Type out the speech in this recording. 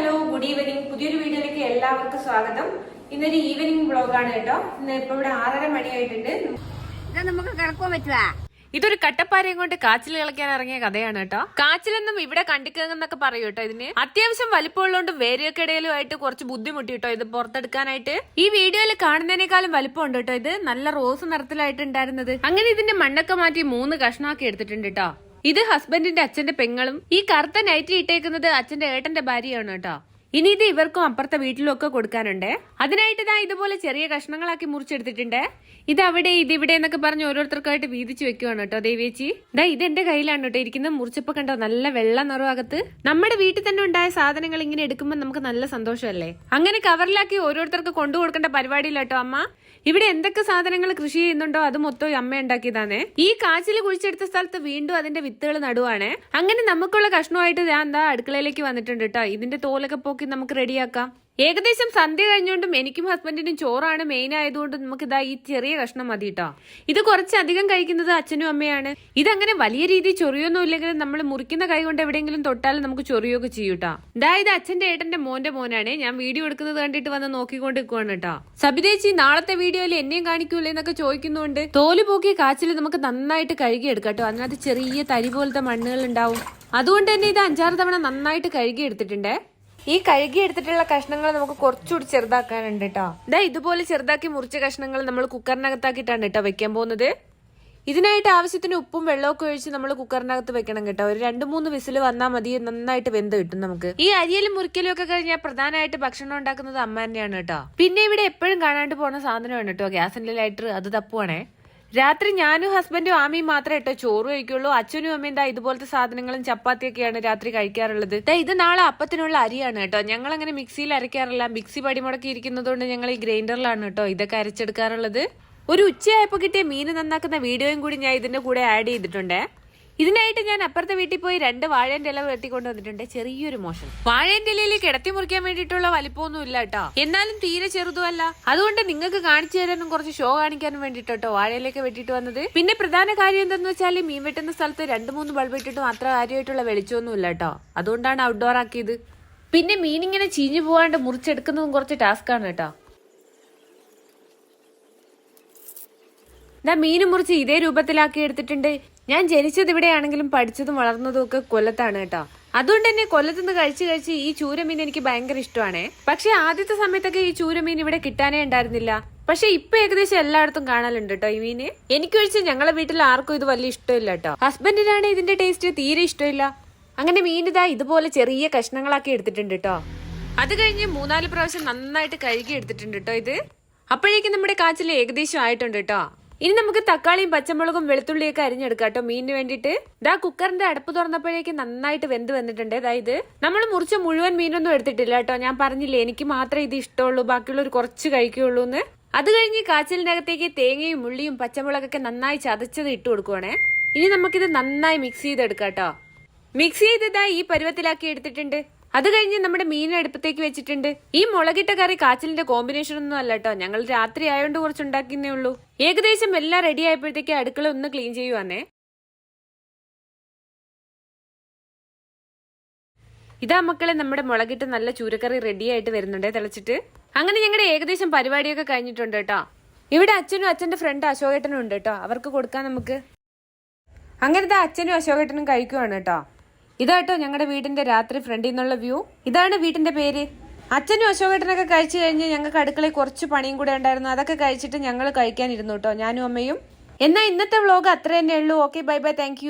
Hello good evening പുതിയൊരു വീഡിയോയിലേക്ക് എല്ലാവർക്കും സ്വാഗതം. ഇന്നൊരു ഈവനിങ് വ്ളോഗാണ് കേട്ടോ. ഇന്ന് ഇപ്പൊ ഇവിടെ ആറര മണിയായിട്ടുണ്ട്. ഇത് നമുക്ക് കിടക്കാൻ പറ്റുവാ. ഇതൊരു കട്ടപ്പാരയും കൊണ്ട് കാച്ചിൽ കളിക്കാൻ ഇറങ്ങിയ കഥയാണ് കേട്ടോ. കാച്ചിലൊന്നും ഇവിടെ കണ്ടിക്കുന്നൊക്കെ പറയൂ കേട്ടോ ഇതിന്. അത്യാവശ്യം വലിപ്പമുള്ളതുകൊണ്ടും വേരിയൊക്കെ ഇടയിലുമായിട്ട് കുറച്ച് ബുദ്ധിമുട്ടി കേട്ടോ ഇത് പുറത്തെടുക്കാനായിട്ട്. ഈ വീഡിയോയിൽ കാണുന്നതിനേക്കാളും വലിപ്പമുണ്ട് കേട്ടോ ഇത്. നല്ല റോസ് നിറത്തിലായിട്ട് ഉണ്ടായിരുന്നത്. അങ്ങനെ ഇതിന്റെ മണ്ണൊക്കെ മാറ്റി മൂന്ന് കഷ്ണമാക്കി എടുത്തിട്ടുണ്ട് കേട്ടോ. ഇത് ഹസ്ബൻഡിന്റെ അച്ഛന്റെ പെങ്ങളും ഈ കറുത്ത നൈറ്റി ഇട്ടേക്കുന്നത് അച്ഛന്റെ ഏട്ടന്റെ ഭാര്യയാണ് കേട്ടോ. ഇനി ഇത് ഇവർക്കും അപ്പുറത്തെ വീട്ടിലും ഒക്കെ കൊടുക്കാനുണ്ട്. അതിനായിട്ട് ഇതാ ഇതുപോലെ ചെറിയ കഷ്ണങ്ങളാക്കി മുറിച്ചെടുത്തിട്ടുണ്ട്. ഇത് അവിടെ ഇത് ഇവിടെ എന്നൊക്കെ പറഞ്ഞ് ഓരോരുത്തർക്കായിട്ട് വീതിച്ചു വെക്കുവാണ് കേട്ടോ ദേവേച്ചി ദാ ഇത് എന്റെ കയ്യിലാണ് കേട്ടോ ഇരിക്കുന്ന മുറിച്ചപ്പോ കണ്ടോ നല്ല വെള്ള നിറവാകത്ത്. നമ്മുടെ വീട്ടിൽ തന്നെ ഉണ്ടായ സാധനങ്ങൾ ഇങ്ങനെ എടുക്കുമ്പോൾ നമുക്ക് നല്ല സന്തോഷമല്ലേ? അങ്ങനെ കവറിലാക്കി ഓരോരുത്തർക്ക് കൊണ്ടു കൊടുക്കേണ്ട പരിപാടിയില്ല അമ്മ. ഇവിടെ എന്തൊക്കെ സാധനങ്ങൾ കൃഷി ചെയ്യുന്നുണ്ടോ അത് മൊത്തം ഈ അമ്മ ഉണ്ടാക്കിയതാണേ. ഈ കാച്ചിൽ കുഴിച്ചെടുത്ത സ്ഥലത്ത് വീണ്ടും അതിന്റെ വിത്തുകൾ നടുവാണ്. അങ്ങനെ നമുക്കുള്ള കഷ്ണമായിട്ട് ഞാൻ എന്താ അടുക്കളയിലേക്ക് വന്നിട്ടുണ്ട് കേട്ടോ. ഇതിന്റെ തോലൊക്കെ പോക്കി നമുക്ക് റെഡിയാക്കാം. ഏകദേശം സന്ധ്യ കഴിഞ്ഞുകൊണ്ടും എനിക്കും ഹസ്ബൻഡിനും ചോറാണ് മെയിൻ ആയതുകൊണ്ട് നമുക്ക് ഇതാ ഈ ചെറിയ കഷ്ണം മതി കേട്ടോ ഇത് കുറച്ചധികം കഴിക്കുന്നത് അച്ഛനും അമ്മയാണ്. ഇതങ്ങനെ വലിയ രീതിയിൽ ചൊറിയൊന്നും ഇല്ലെങ്കിലും നമ്മൾ മുറിക്കുന്ന കൈ കൊണ്ട് എവിടെയെങ്കിലും തൊട്ടാലും നമുക്ക് ചൊറിയൊക്കെ ചെയ്യൂട്ടാ ഇതാ ഇത് അച്ഛന്റെ ഏട്ടന്റെ മോന്റെ മോനാണ്. ഞാൻ വീഡിയോ എടുക്കുന്നത് കണ്ടിട്ട് വന്ന് നോക്കിക്കൊണ്ട് നിൽക്കുവാണ് കേട്ടോ സബിതേച്ചി നാളത്തെ വീഡിയോയിൽ എന്നെയും കാണിക്കൂലേ എന്നൊക്കെ ചോദിക്കുന്നുണ്ട്. തോൽ പോക്കിയ കാച്ചിൽ നമുക്ക് നന്നായിട്ട് കഴുകിയെടുക്കാം കേട്ടോ അതിനകത്ത് ചെറിയ തരി പോലത്തെ മണ്ണുകൾ ഉണ്ടാവും. അതുകൊണ്ട് തന്നെ ഇത് അഞ്ചാറ് തവണ നന്നായിട്ട് കഴുകി എടുത്തിട്ടുണ്ട് ഈ കഴുകി എടുത്തിട്ടുള്ള കഷ്ണങ്ങൾ നമുക്ക് കുറച്ചുകൂടി ചെറുതാക്കാനുണ്ട് കേട്ടോ ഇതാ ഇതുപോലെ ചെറുതാക്കി മുറിച്ച കഷ്ണങ്ങൾ നമ്മൾ കുക്കറിനകത്താക്കിയിട്ടാണ് കേട്ടോ വെക്കാൻ പോകുന്നത്. ഇതിനായിട്ട് ആവശ്യത്തിന് ഉപ്പും വെള്ളമൊക്കെ ഒഴിച്ച് നമ്മൾ കുക്കറിനകത്ത് വെക്കണം കേട്ടോ. ഒരു രണ്ട് മൂന്ന് വിസിൽ വന്നാൽ മതി നന്നായിട്ട് വെന്ത് കിട്ടും നമുക്ക്. ഈ അരിയലും മുറിക്കലും ഒക്കെ കഴിഞ്ഞാൽ പ്രധാനമായിട്ട് ഭക്ഷണം ഉണ്ടാക്കുന്നത് അമ്മ തന്നെയാണ് കേട്ടോ പിന്നെ ഇവിടെ എപ്പോഴും കാണാണ്ട് പോകുന്ന സാധനമാണ് കേട്ടോ ഗ്യാസിന്റെ ലൈറ്റർ അത് തപ്പുവാണേ. രാത്രി ഞാനും ഹസ്ബൻഡും ആമിയും മാത്രമേ കേട്ടോ ചോറ് കഴിക്കുള്ളൂ. അച്ഛനും അമ്മയും ദാ ഇതുപോലത്തെ സാധനങ്ങളും ചപ്പാത്തിയൊക്കെയാണ് രാത്രി കഴിക്കാറുള്ളത്. ഇത് നാളെ അപ്പത്തിനുള്ള അരിയാണ് കേട്ടോ. ഞങ്ങൾ അങ്ങനെ മിക്സിയിൽ അരയ്ക്കാറില്ല. മിക്സി പടിമുടക്കി ഇരിക്കുന്നതുകൊണ്ട് ഞങ്ങൾ ഈ ഗ്രൈൻഡറിലാണ് കേട്ടോ ഇതൊക്കെ അരച്ചെടുക്കാറുള്ളത്. ഒരു ഉച്ചയായപ്പോ കിട്ടിയ മീൻ നന്നാക്കുന്ന വീഡിയോയും കൂടി ഞാൻ ഇതിന്റെ കൂടെ ആഡ് ചെയ്തിട്ടുണ്ട്. ഇതിനായിട്ട് ഞാൻ അപ്പുറത്തെ വീട്ടിൽ പോയി രണ്ട് വാഴേന്റെ ഇല വെട്ടിക്കൊണ്ട് വന്നിട്ടുണ്ട്. ചെറിയൊരു മോഷൻ വാഴേന്റെ ഇലയിൽ കിടത്തി മുറിക്കാൻ വേണ്ടിയിട്ടുള്ള വലിപ്പമൊന്നും ഇല്ല കേട്ടോ. എന്നാലും തീരെ ചെറുതുമല്ല. അതുകൊണ്ട് നിങ്ങൾക്ക് കാണിച്ചു തരാനും കുറച്ച് ഷോ കാണിക്കാനും വേണ്ടിട്ടോ വാഴയിലേക്ക് വെട്ടിട്ട് വന്നത്. പിന്നെ പ്രധാന കാര്യം എന്തെന്ന് വെച്ചാൽ മീൻ വെട്ടുന്ന സ്ഥലത്ത് രണ്ട് മൂന്ന് ബൾബ് ഇട്ടിട്ടും മാത്രം കാര്യമായിട്ടുള്ള വെളിച്ചമൊന്നും ഇല്ല കേട്ടോ. അതുകൊണ്ടാണ് ഔട്ട്ഡോർ ആക്കിയത്. പിന്നെ മീൻ ഇങ്ങനെ ചീഞ്ഞു പോകാണ്ട് മുറിച്ചെടുക്കുന്നതും കുറച്ച് ടാസ്ക് ആണ് കേട്ടോ. ദാ മീൻ മുറിച്ച് ഇതേ രൂപത്തിലാക്കി എടുത്തിട്ടുണ്ട്. ഞാൻ ജനിച്ചത് ഇവിടെയാണെങ്കിലും പഠിച്ചതും വളർന്നതും ഒക്കെ കൊല്ലത്താണ് കേട്ടോ. അതുകൊണ്ട് തന്നെ കൊല്ലത്തുനിന്ന് കഴിച്ച് കഴിച്ച് ഈ ചൂരമീൻ എനിക്ക് ഭയങ്കര ഇഷ്ടമാണ്. പക്ഷെ ആദ്യത്തെ സമയത്തൊക്കെ ഈ ചൂരമീൻ ഇവിടെ കിട്ടാനേ ഉണ്ടായിരുന്നില്ല. പക്ഷെ ഇപ്പൊ ഏകദേശം എല്ലായിടത്തും കാണാനുണ്ട് കേട്ടോ ഈ മീന്. എനിക്കൊഴിച്ച് ഞങ്ങളെ വീട്ടിൽ ആർക്കും ഇത് വലിയ ഇഷ്ടമില്ല കേട്ടോ. ഹസ്ബൻഡിനാണ് ഇതിന്റെ ടേസ്റ്റ് തീരെ ഇഷ്ടമില്ല. അങ്ങനെ മീൻ ഇതാ ഇതുപോലെ ചെറിയ കഷ്ണങ്ങളാക്കി എടുത്തിട്ടുണ്ട് കേട്ടോ. അത് കഴിഞ്ഞ് മൂന്നാൽ പ്രാവശ്യം നന്നായിട്ട് കഴുകി എടുത്തിട്ടുണ്ട് കേട്ടോ ഇത്. അപ്പോഴേക്കും നമ്മുടെ കാച്ചിൽ ഏകദേശം ആയിട്ടുണ്ട് കേട്ടോ. ഇനി നമുക്ക് തക്കാളിയും പച്ചമുളകും വെളുത്തുള്ളിയൊക്കെ അരിഞ്ഞെടുക്കാം കേട്ടോ മീനിന് വേണ്ടിയിട്ട്. ഇതാ കുക്കറിന്റെ അടപ്പ് തുറന്നപ്പോഴേക്കും നന്നായിട്ട് വെന്ത് വന്നിട്ടുണ്ട്. അതായത് നമ്മൾ മുറിച്ച മുഴുവൻ മീനൊന്നും എടുത്തിട്ടില്ല കേട്ടോ. ഞാൻ പറഞ്ഞില്ലേ എനിക്ക് മാത്രമേ ഇത് ഇഷ്ടമുള്ളൂ. ബാക്കിയുള്ളവർ കുറച്ച് കഴിക്കുള്ളൂ എന്ന് അത് കഴിഞ്ഞ് കാച്ചിലിന്റെ അകത്തേക്ക് തേങ്ങയും ഉള്ളിയും പച്ചമുളകൊക്കെ നന്നായി ചതച്ചത് ഇട്ട് കൊടുക്കുവാണേ. ഇനി നമുക്കിത് നന്നായി മിക്സ് ചെയ്തെടുക്കാം കേട്ടോ. മിക്സ് ചെയ്തതായി ഈ പരുവത്തിലാക്കി എടുത്തിട്ടുണ്ട്. അത് കഴിഞ്ഞ് നമ്മുടെ മീൻ അടുപ്പത്തേക്ക് വെച്ചിട്ടുണ്ട്. ഈ മുളകിട്ട കറി കാച്ചിലിന്റെ കോമ്പിനേഷൻ ഒന്നും അല്ല കേട്ടോ ഞങ്ങൾ രാത്രി ആയതുകൊണ്ട് കുറച്ച് ഉണ്ടാക്കുന്നേ ഉള്ളൂ. ഏകദേശം എല്ലാം റെഡി ആയപ്പോഴത്തേക്ക് അടുക്കള ഒന്ന് ക്ലീൻ ചെയ്യുവാന്നേ. ഇതാ മക്കളെ നമ്മുടെ മുളകിട്ട് നല്ല ചൂരക്കറി റെഡി ആയിട്ട് വരുന്നുണ്ട് തിളച്ചിട്ട്. അങ്ങനെ ഞങ്ങളുടെ ഏകദേശം പരിപാടിയൊക്കെ കഴിഞ്ഞിട്ടുണ്ട് കേട്ടോ ഇവിടെ അച്ഛനും അച്ഛന്റെ ഫ്രണ്ട് അശോകേട്ടനും ഉണ്ട് കേട്ടോ അവർക്ക് കൊടുക്കാൻ നമുക്ക്. അങ്ങനത്തെ അച്ഛനും അശോകേട്ടനും കഴിക്കുവാണ് കേട്ടോ ഇതാട്ടോ ഞങ്ങളുടെ വീടിന്റെ രാത്രി ഫ്രണ്ടിൽ നിന്നുള്ള വ്യൂ. ഇതാണ് വീടിന്റെ പേര്. അച്ഛനും അശോകേട്ടനൊക്കെ കഴിച്ചു കഴിഞ്ഞ് ഞങ്ങൾക്ക് അടുക്കളയിൽ കുറച്ച് പണിയും കൂടെ ഉണ്ടായിരുന്നു. അതൊക്കെ കഴിച്ചിട്ട് ഞങ്ങൾ കഴിക്കാനിരുന്നു കേട്ടോ ഞാനും അമ്മയും. എന്നാ ഇന്നത്തെ വ്ലോഗ് അത്ര തന്നെ ഉള്ളൂ ഓക്കെ ബൈ ബൈ താങ്ക്